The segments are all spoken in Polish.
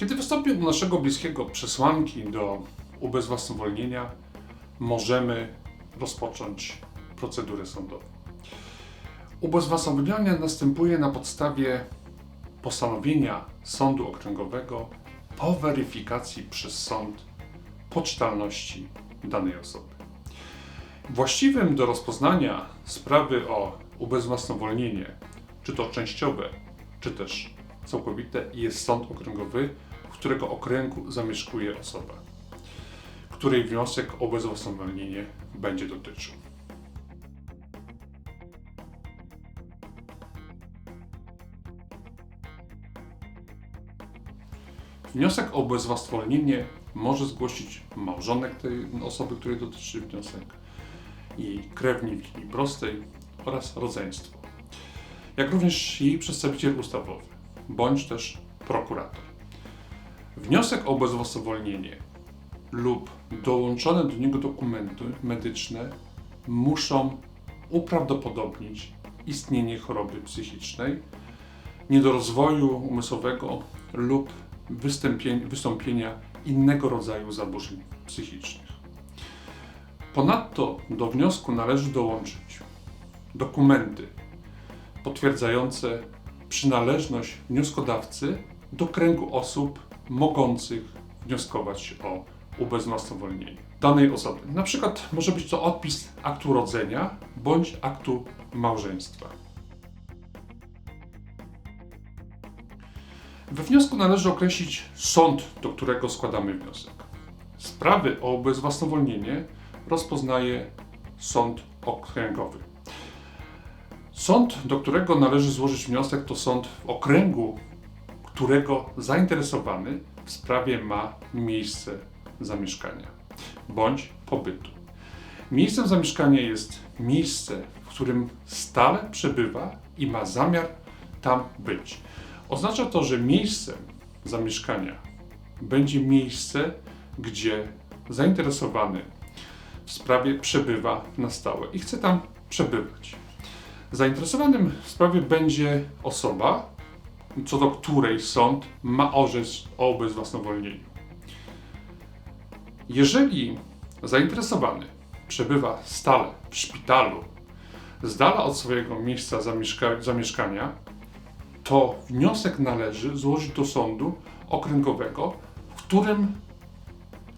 Kiedy wystąpią u naszego bliskiego przesłanki do ubezwłasnowolnienia, możemy rozpocząć procedurę sądową. Ubezwłasnowolnienie następuje na podstawie postanowienia sądu okręgowego po weryfikacji przez sąd poczytalności danej osoby. Właściwym do rozpoznania sprawy o ubezwłasnowolnienie, czy to częściowe, czy też całkowite, jest sąd okręgowy, którego okręgu zamieszkuje osoba, której wniosek o ubezwłasnowolnienie będzie dotyczył. Wniosek o ubezwłasnowolnienie może zgłosić małżonek tej osoby, której dotyczy wniosek, jej krewnik linii prostej oraz rodzeństwo, jak również jej przedstawiciel ustawowy bądź też prokurator. Wniosek o ubezwłasnowolnienie lub dołączone do niego dokumenty medyczne muszą uprawdopodobnić istnienie choroby psychicznej, niedorozwoju umysłowego lub wystąpienia innego rodzaju zaburzeń psychicznych. Ponadto do wniosku należy dołączyć dokumenty potwierdzające przynależność wnioskodawcy do kręgu osób mogących wnioskować o ubezwłasnowolnienie danej osoby. Na przykład może być to odpis aktu urodzenia bądź aktu małżeństwa. We wniosku należy określić sąd, do którego składamy wniosek. Sprawy o ubezwłasnowolnienie rozpoznaje sąd okręgowy. Sąd, do którego należy złożyć wniosek, to sąd w okręgu, którego zainteresowany w sprawie ma miejsce zamieszkania bądź pobytu. Miejscem zamieszkania jest miejsce, w którym stale przebywa i ma zamiar tam być. Oznacza to, że miejscem zamieszkania będzie miejsce, gdzie zainteresowany w sprawie przebywa na stałe i chce tam przebywać. Zainteresowanym w sprawie będzie osoba, co do której sąd ma orzec o ubezwłasnowolnieniu. Jeżeli zainteresowany przebywa stale w szpitalu, z dala od swojego miejsca zamieszka zamieszkania, to wniosek należy złożyć do sądu okręgowego, w którym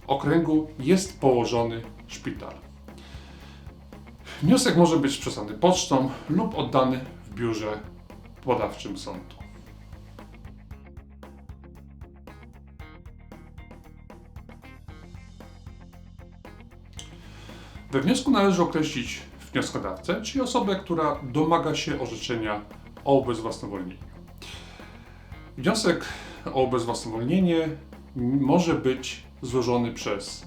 okręgu jest położony szpital. Wniosek może być przesłany pocztą lub oddany w biurze podawczym sądu. We wniosku należy określić wnioskodawcę, czyli osobę, która domaga się orzeczenia o ubezwłasnowolnieniu. Wniosek o ubezwłasnowolnienie może być złożony przez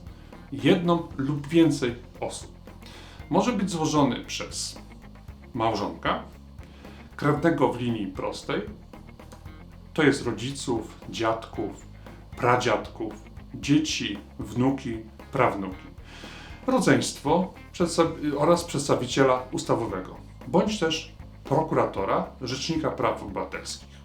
jedną lub więcej osób. Może być złożony przez małżonka, krewnego w linii prostej, to jest rodziców, dziadków, pradziadków, dzieci, wnuki, prawnuki, rodzeństwo oraz przedstawiciela ustawowego, bądź też prokuratora, rzecznika praw obywatelskich.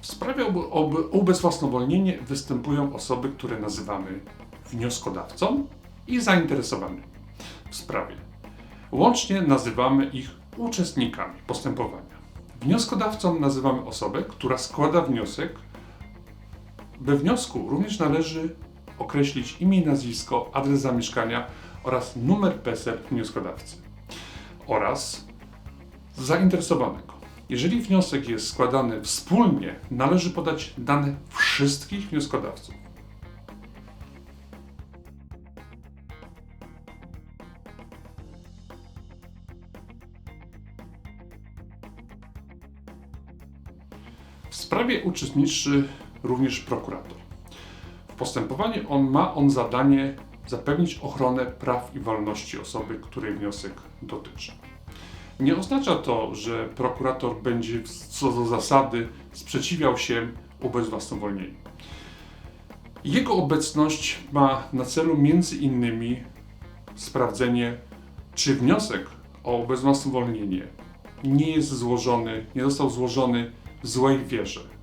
W sprawie o ubezwłasnowolnienie występują osoby, które nazywamy wnioskodawcą i zainteresowanymi w sprawie. Łącznie nazywamy ich uczestnikami postępowania. Wnioskodawcą nazywamy osobę, która składa wniosek. We wniosku również należy określić imię i nazwisko, adres zamieszkania oraz numer PESEL wnioskodawcy oraz zainteresowanego. Jeżeli wniosek jest składany wspólnie, należy podać dane wszystkich wnioskodawców. W sprawie uczestniczy również prokurator. W postępowaniu on ma on zadanie zapewnić ochronę praw i wolności osoby, której wniosek dotyczy. Nie oznacza to, że prokurator będzie co do zasady sprzeciwiał się ubezwłasnowolnieniu. Jego obecność ma na celu między innymi sprawdzenie, czy wniosek o ubezwłasnowolnienie nie jest złożony, nie został złożony w złej wierze.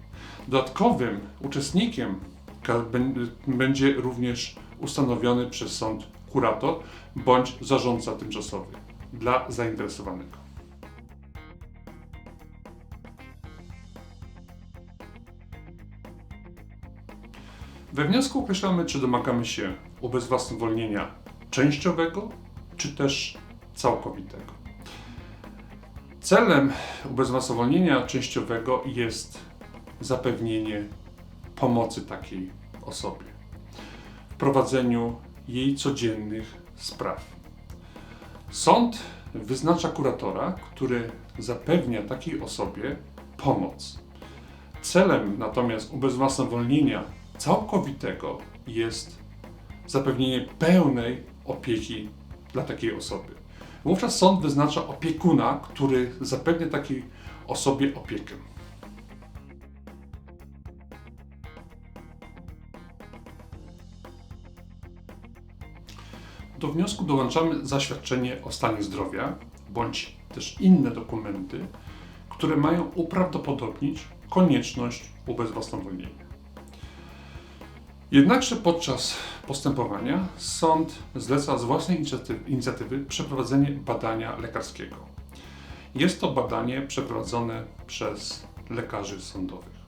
Dodatkowym uczestnikiem będzie również ustanowiony przez sąd kurator bądź zarządca tymczasowy dla zainteresowanego. We wniosku określamy, czy domagamy się ubezwłasnowolnienia częściowego, czy też całkowitego. Celem ubezwłasnowolnienia częściowego jest zapewnienie pomocy takiej osobie w prowadzeniu jej codziennych spraw. Sąd wyznacza kuratora, który zapewnia takiej osobie pomoc. Celem natomiast ubezwłasnowolnienia całkowitego jest zapewnienie pełnej opieki dla takiej osoby. Wówczas sąd wyznacza opiekuna, który zapewnia takiej osobie opiekę. Do wniosku dołączamy zaświadczenie o stanie zdrowia bądź też inne dokumenty, które mają uprawdopodobnić konieczność ubezwłasnowolnienia. Jednakże podczas postępowania sąd zleca z własnej inicjatywy, inicjatywy przeprowadzenie badania lekarskiego. Jest to badanie przeprowadzone przez lekarzy sądowych.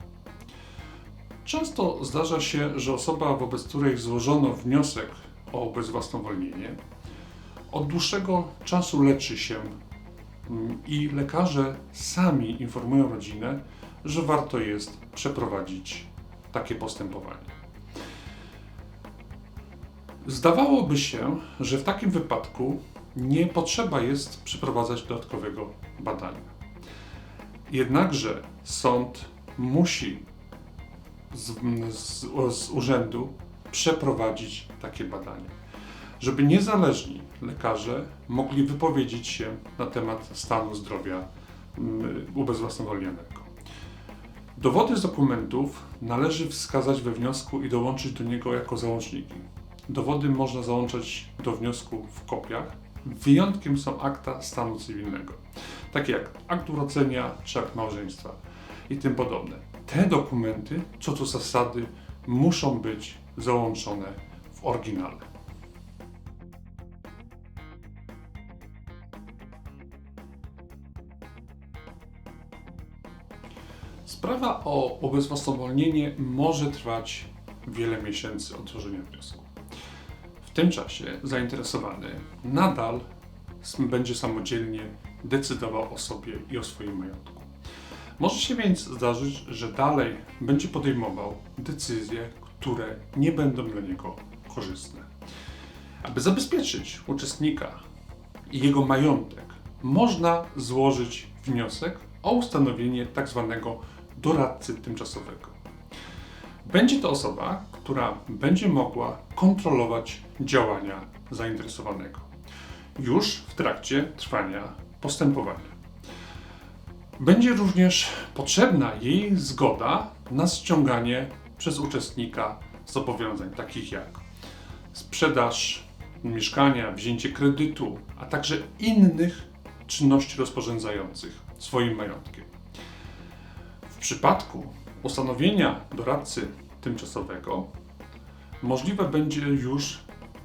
Często zdarza się, że osoba, wobec której złożono wniosek o ubezwłasnowolnienie, od dłuższego czasu leczy się mm, i lekarze sami informują rodzinę, że warto jest przeprowadzić takie postępowanie. Zdawałoby się, że w takim wypadku nie potrzeba jest przeprowadzać dodatkowego badania. Jednakże sąd musi z, z, z urzędu przeprowadzić takie badanie, żeby niezależni lekarze mogli wypowiedzieć się na temat stanu zdrowia mm, ubezwłasnowolnionego. Dowody z dokumentów należy wskazać we wniosku i dołączyć do niego jako załączniki. Dowody można załączać do wniosku w kopiach. Wyjątkiem są akta stanu cywilnego, takie jak akt urodzenia czy akt małżeństwa i tym podobne. Te dokumenty, co do zasady, muszą być załączone w oryginale. Sprawa o ubezwłasnowolnienie może trwać wiele miesięcy od złożenia wniosku. W tym czasie zainteresowany nadal będzie samodzielnie decydował o sobie i o swoim majątku. Może się więc zdarzyć, że dalej będzie podejmował decyzje, które nie będą dla niego korzystne. Aby zabezpieczyć uczestnika i jego majątek, można złożyć wniosek o ustanowienie tzw. doradcy tymczasowego. Będzie to osoba, która będzie mogła kontrolować działania zainteresowanego już w trakcie trwania postępowania. Będzie również potrzebna jej zgoda na ściąganie przez uczestnika zobowiązań, takich jak sprzedaż mieszkania, wzięcie kredytu, a także innych czynności rozporządzających swoim majątkiem. W przypadku ustanowienia doradcy tymczasowego możliwe będzie już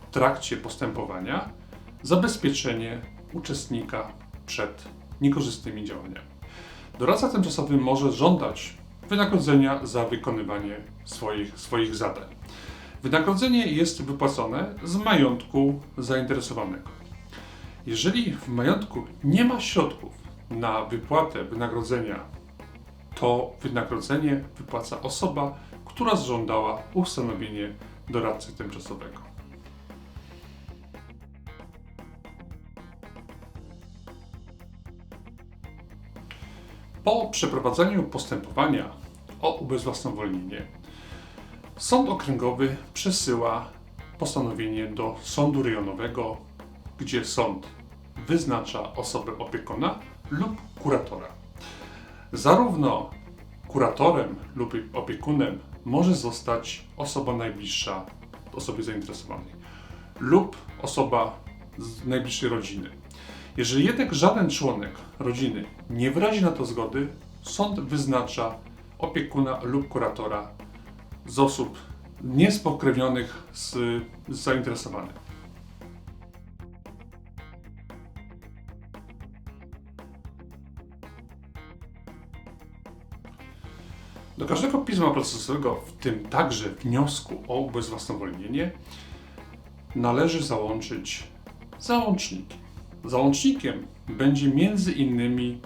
w trakcie postępowania zabezpieczenie uczestnika przed niekorzystnymi działaniami. Doradca tymczasowy może żądać wynagrodzenia za wykonywanie swoich, swoich zadań. Wynagrodzenie jest wypłacone z majątku zainteresowanego. Jeżeli w majątku nie ma środków na wypłatę wynagrodzenia, to wynagrodzenie wypłaca osoba, która zażądała ustanowienie doradcy tymczasowego. Po przeprowadzeniu postępowania o ubezwłasnowolnienie, sąd okręgowy przesyła postanowienie do sądu rejonowego, gdzie sąd wyznacza osobę opiekuna lub kuratora. Zarówno kuratorem lub opiekunem może zostać osoba najbliższa osobie zainteresowanej lub osoba z najbliższej rodziny. Jeżeli jednak żaden członek rodziny nie wyrazi na to zgody, sąd wyznacza opiekuna lub kuratora z osób niespokrewnionych z, z zainteresowanym. Do każdego pisma procesowego, w tym także wniosku o ubezwłasnowolnienie, należy załączyć załączniki. Załącznikiem będzie między innymi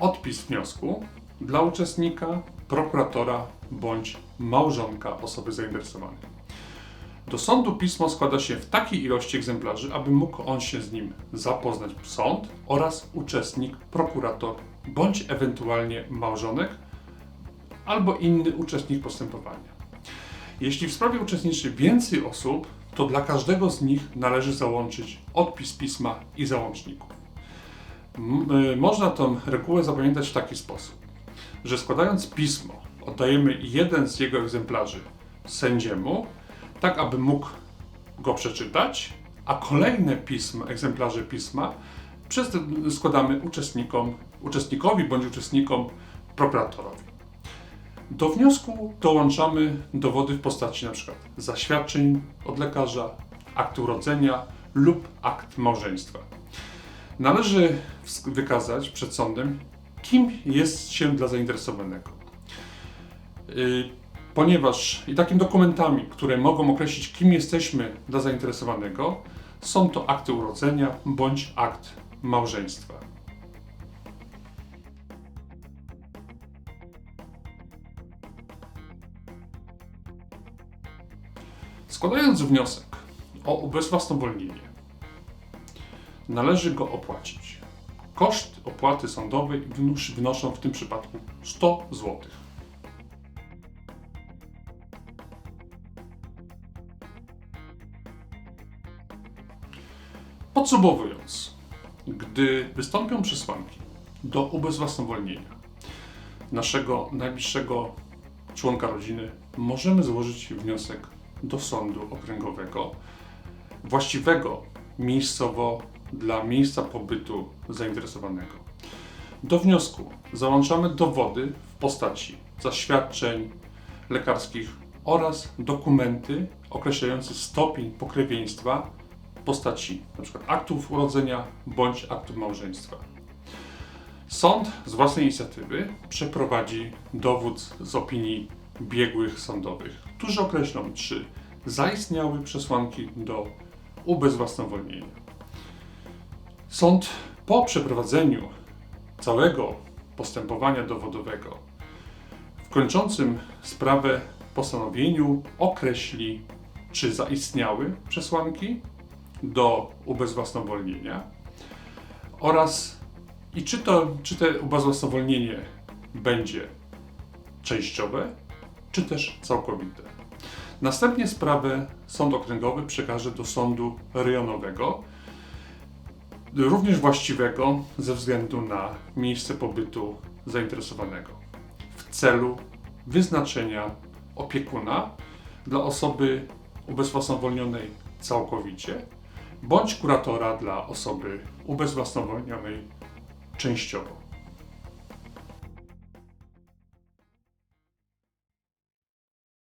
odpis wniosku dla uczestnika, prokuratora bądź małżonka osoby zainteresowanej. Do sądu pismo składa się w takiej ilości egzemplarzy, aby mógł on się z nim zapoznać sąd oraz uczestnik, prokurator bądź ewentualnie małżonek albo inny uczestnik postępowania. Jeśli w sprawie uczestniczy więcej osób, to dla każdego z nich należy załączyć odpis pisma i załączników. Y, można tą regułę zapamiętać w taki sposób, że składając pismo, oddajemy jeden z jego egzemplarzy sędziemu, tak aby mógł go przeczytać, a kolejne pisma, egzemplarze pisma składamy uczestnikom, uczestnikowi bądź uczestnikom prokuratorowi. Do wniosku dołączamy dowody w postaci np. zaświadczeń od lekarza, aktu urodzenia lub akt małżeństwa. Należy wykazać przed sądem, kim jest się dla zainteresowanego. Yy, Ponieważ i takimi dokumentami, które mogą określić, kim jesteśmy dla zainteresowanego, są to akty urodzenia bądź akt małżeństwa. Składając wniosek o ubezwłasnowolnienie, należy go opłacić. Koszt opłaty sądowej wynosz- wynoszą w tym przypadku 100 zł. Podsumowując, gdy wystąpią przesłanki do ubezwłasnowolnienia naszego najbliższego członka rodziny, możemy złożyć wniosek do sądu okręgowego właściwego miejscowo dla miejsca pobytu zainteresowanego. Do wniosku załączamy dowody w postaci zaświadczeń lekarskich oraz dokumenty określające stopień pokrewieństwa w postaci np. aktów urodzenia bądź aktów małżeństwa. Sąd z własnej inicjatywy przeprowadzi dowód z opinii biegłych sądowych, którzy określą, czy zaistniały przesłanki do ubezwłasnowolnienia. Sąd po przeprowadzeniu całego postępowania dowodowego w kończącym sprawę postanowieniu określi, czy zaistniały przesłanki do ubezwłasnowolnienia oraz i czy to, czy to ubezwłasnowolnienie będzie częściowe, czy też całkowite. Następnie sprawę sąd okręgowy przekaże do sądu rejonowego, również właściwego ze względu na miejsce pobytu zainteresowanego, w celu wyznaczenia opiekuna dla osoby ubezwłasnowolnionej całkowicie, bądź kuratora dla osoby ubezwłasnowolnionej częściowo.